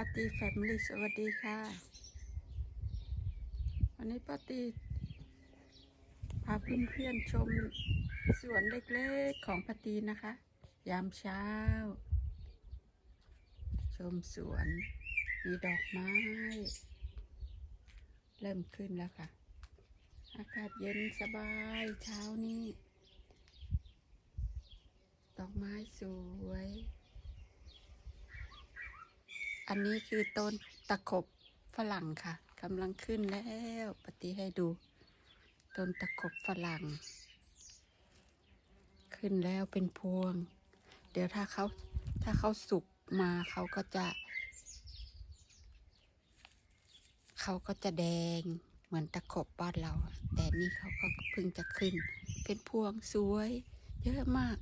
ปาตีแฟมิลี่สวัสดีค่ะ วันนี้ปาตีพาเพื่อนๆชมสวนเล็กๆของปาตีนะคะ ยามเช้า ชมสวน มีดอกไม้ เริ่มขึ้นแล้วค่ะ อากาศเย็นสบายเช้านี้ ดอกไม้สวย อันนี้คือต้นตะขบฝรั่งค่ะกำลังขึ้นแล้วปฏิให้ดู ต้นตะขบฝรั่ง ขึ้นแล้วเป็นพวง เดี๋ยวถ้าเขาถ้าเขาสุกมาเขาก็จะ เขาก็จะแดงเหมือนตะขบบ้านเรา แต่นี่เขาก็เพิ่งจะขึ้น เป็นพวงสวย เยอะมาก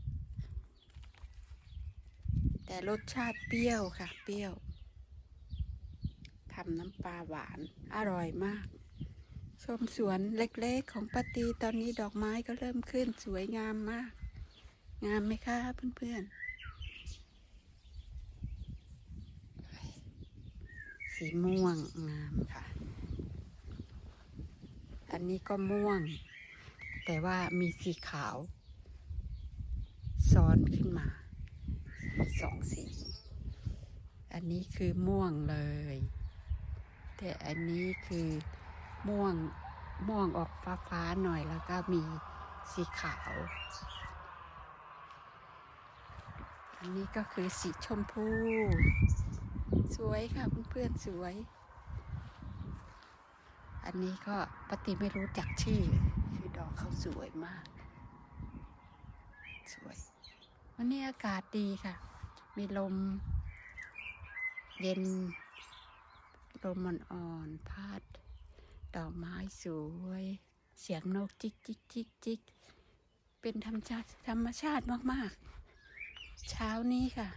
แต่รสชาติเปรี้ยวค่ะ เปรี้ยว ทำน้ำปลาหวานอร่อยมาก ชมสวนเล็กๆของปาตีตอนนี้ดอกไม้ก็เริ่มขึ้นสวยงามมาก งามไหมคะเพื่อนๆ สีม่วงงามค่ะ อันนี้ก็ม่วง แต่ว่ามีสีขาวซ้อนขึ้นมาสองสีอันนี้คือม่วงเลย แต่อันนี้คือม่วงม่วงออกฟ้าฟ้าๆหน่อยแล้วก็มีสีขาว อันนี้ก็คือสีชมพู สวยค่ะเพื่อนๆสวย อันนี้ก็ปฏิไม่รู้จักชื่อ คือดอกเขาสวยมาก สวย วันนี้อากาศดีค่ะ มีลม เย็น ลมอ่อนๆพัดดอกไม้สวย เสียงนกจิกจิกจิกจิกเป็นธรรมชาติธรรมชาติมากๆ เช้านี้ค่ะ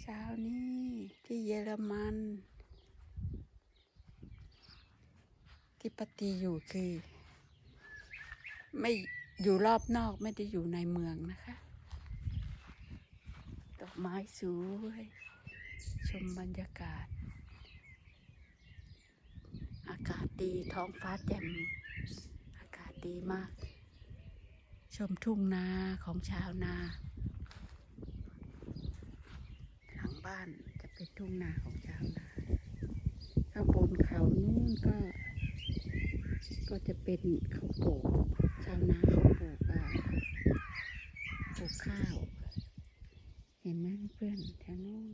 เช้านี้ที่เยอรมันที่ปฏิอยู่คือ ไม่อยู่รอบนอกไม่ได้อยู่ในเมืองนะคะ ดอกไม้สวย ชมบรรยากาศ อากาศดีท้องฟ้าแจ่ม อากาศดีมาก ชมทุ่งนาของชาวนา หลังบ้านจะเป็นทุ่งนาของชาวนา ข้างบนเขานู่นก็ ก็จะเป็นข้าวโพดชาวนาเขาปลูกอ่าปลูกข้าว เห็นไหมเพื่อนแถวนู้น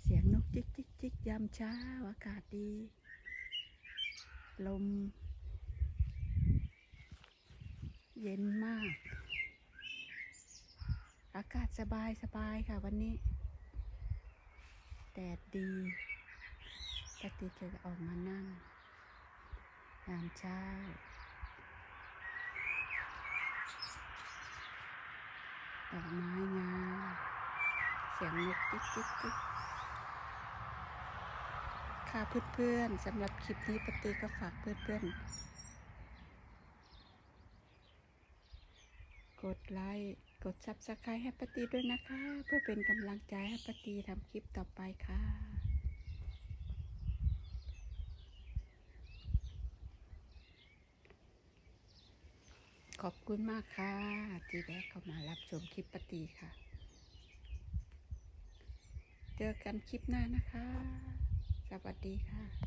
เสียงนกจิกจิกจิกยามเช้าอากาศดี ลม เย็นมาก อากาศสบายสบายค่ะวันนี้ แดดดีปฏิจะออกมานั่งยามเช้า ดอกไม้งาม เสียงนกจิ๊กจิ๊กติ๊กค่ะเพื่อนๆสำหรับคลิปนี้ปฏิก็ฝากเพื่อนๆ กดไลค์กดซับสไครต์ให้ปฏิด้วยนะคะ เพื่อเป็นกำลังใจให้ปฏิทำคลิปต่อไปค่ะ ขอบคุณมากค่ะที่แวะเข้ามารับชมคลิปปฏิค่ะ เจอกันคลิปหน้านะคะ สวัสดีค่ะ